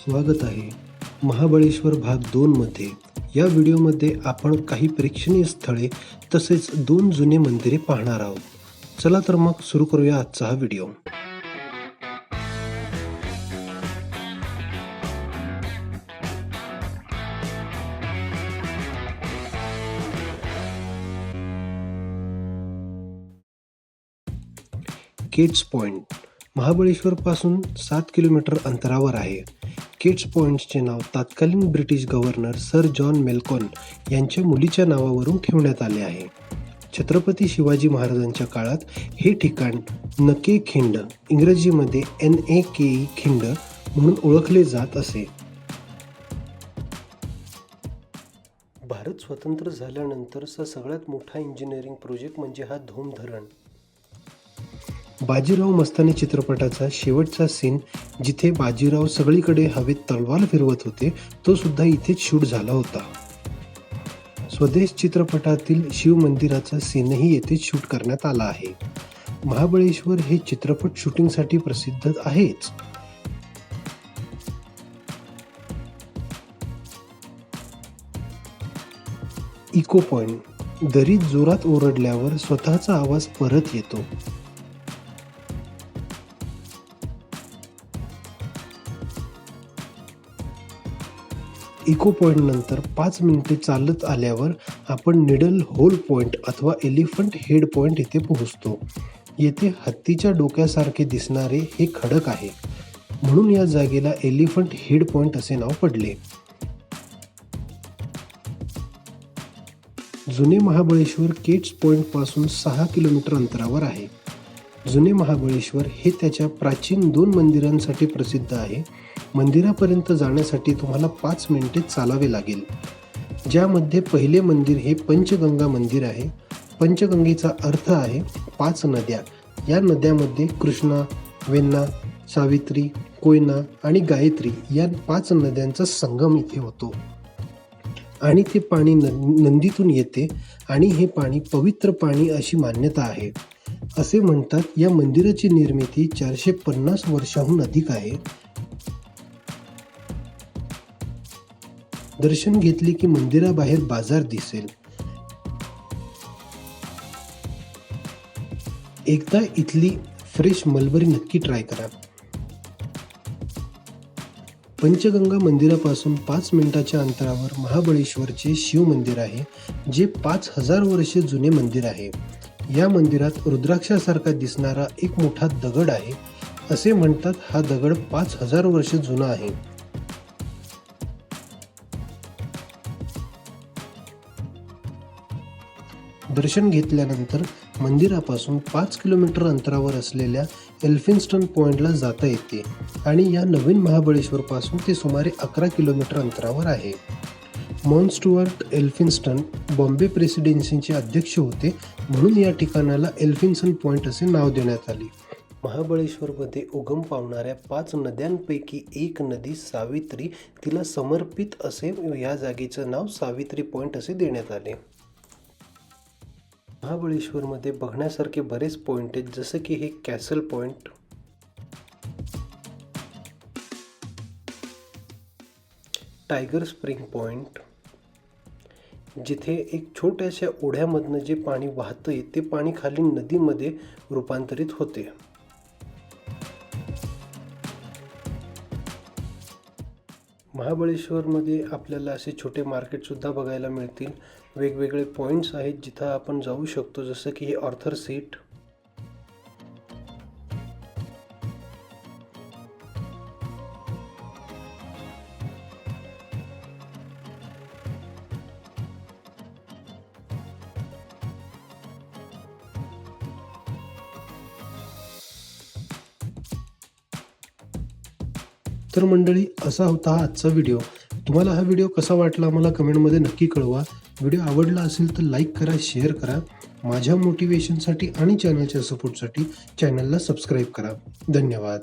स्वागत आहे. महाबळेश्वर भाग दोनमध्ये या व्हिडिओमध्ये आपण काही प्रेक्षणीय स्थळे तसेच दोन जुने मंदिरे पाहणार आहोत. चला तर मग सुरू करूया आजचा हा व्हिडिओ केट्स पॉइंट महाबळेश्वरपासून सात किलोमीटर अंतरावर आहे. किड्स पॉइंटचे नाव तत्कालीन British governor sir John Malcolm यांच्या मुलीच्या नावावरून ठेवण्यात आले आहे. छत्रपती शिवाजी महाराजांच्या काळात हे ठिकाण नके खिंड इंग्रजीमध्ये एन ए के ई खिंड म्हणून ओळखले जात असे. भारत स्वतंत्र झाल्यानंतरचा सगळ्यात मोठा इंजिनिअरिंग प्रोजेक्ट म्हणजे हा धोम धरण. बाजीराव मस्तानी चित्रपटाचा शेवटचा सीन जिथे बाजीराव सगळीकडे हवेत तलवार फिरवत होते तो सुद्धा इथेच शूट झाला होता. स्वदेश चित्रपटातील शिव मंदिराचा सीनही येथेच शूट करण्यात आला आहे. महाबळेश्वर हे चित्रपट शूटिंगसाठी प्रसिद्ध आहेच. इको पॉइंट दरीत जोरात ओरडल्यावर स्वतःचा आवाज परत येतो. इको पॉईंटनंतर पाच मिनिटे चालत आल्यावर आपण निडल होल पॉइंट अथवा एलिफंट हेड पॉइंट येथे पोहोचतो. येथे हत्तीच्या डोक्यासारखे दिसणारे हे खडक आहे. म्हणून या जागेला एलिफंट हेड पॉइंट असे नाव पडले. जुने महाबळेश्वर केट्स पॉइंटपासून सहा किलोमीटर अंतरावर आहे. जुने महाबळेश्वर हे त्याच्या प्राचीन दोन मंदिरांसाठी प्रसिद्ध आहे. मंदिरापर्यंत जाण्यासाठी तुम्हाला पाच मिनिटे चालावे लागेल. ज्यामध्ये पहिले मंदिर हे पंचगंगा मंदिर आहे. पंचगंगेचा अर्थ आहे पाच नद्या. या नद्यामध्ये कृष्णा वेन्ना सावित्री कोयना आणि गायत्री या पाच नद्यांचा संगम इथे होतो. आणि ते पाणी न नंदीतून येते आणि हे पाणी पवित्र पाणी अशी मान्यता आहे. असे म्हणतात या मंदिराची निर्मिती चारशे पन्नास वर्षाहून अधिक आहे. दर्शन घेतले की मंदिराबाहेर बाजार दिसेल. एकदा इथली फ्रेश मलबरी नक्की ट्राय करा. पंचगंगा मंदिरापासून पाच मिनिटाच्या अंतरावर महाबळेश्वरचे शिव मंदिर आहे जे पाच हजार वर्षे जुने मंदिर आहे. या मंदिरात रुद्राक्षासारखा दिसणारा एक मोठा दगड आहे. असे म्हणतात हा दगड पाच हजार वर्ष जुना आहे. दर्शन घेतल्यानंतर मंदिरापासून पाच किलोमीटर अंतरावर असलेल्या एल्फिन्स्टन पॉइंटला जाता येते आणि या नवीन महाबळेश्वरपासून ते सुमारे अकरा किलोमीटर अंतरावर आहे. मॉन्स्टुअर्ट एल्फिन्स्टन बॉम्बे प्रेसिडेन्सीचे अध्यक्ष होते म्हणून या ठिकाणाला एल्फिन्सन पॉईंट असे नाव देण्यात आले. महाबळेश्वरमध्ये उगम पावणाऱ्या पाच नद्यांपैकी एक नदी सावित्री तिला समर्पित असे या जागेचं नाव सावित्री पॉईंट असे देण्यात आले. महाबळेश्वरमध्ये बघण्यासारखे बरेच पॉईंट आहेत जसं की हे castle point tiger spring point जिथे एक छोट्याशा ओढ्यामधनं जे पाणी वाहतंय ते पाणी खाली नदीमध्ये रूपांतरित होते. महाबळेश्वरमध्ये आपल्याला असे छोटे मार्केटसुद्धा बघायला मिळतील. वेगवेगळे पॉईंट्स आहेत जिथं आपण जाऊ शकतो जसं की हे ऑर्थर सीट तर मंडळी असा होता हा आजचा व्हिडिओ. तुम्हाला हा व्हिडिओ कसा वाटला मला कमेंटमध्ये नक्की कळवा. व्हिडिओ आवडला असेल तर लाईक करा शेअर करा. माझ्या मोटिवेशनसाठी आणि चॅनलच्या सपोर्टसाठी चॅनलला सबस्क्राईब करा. धन्यवाद.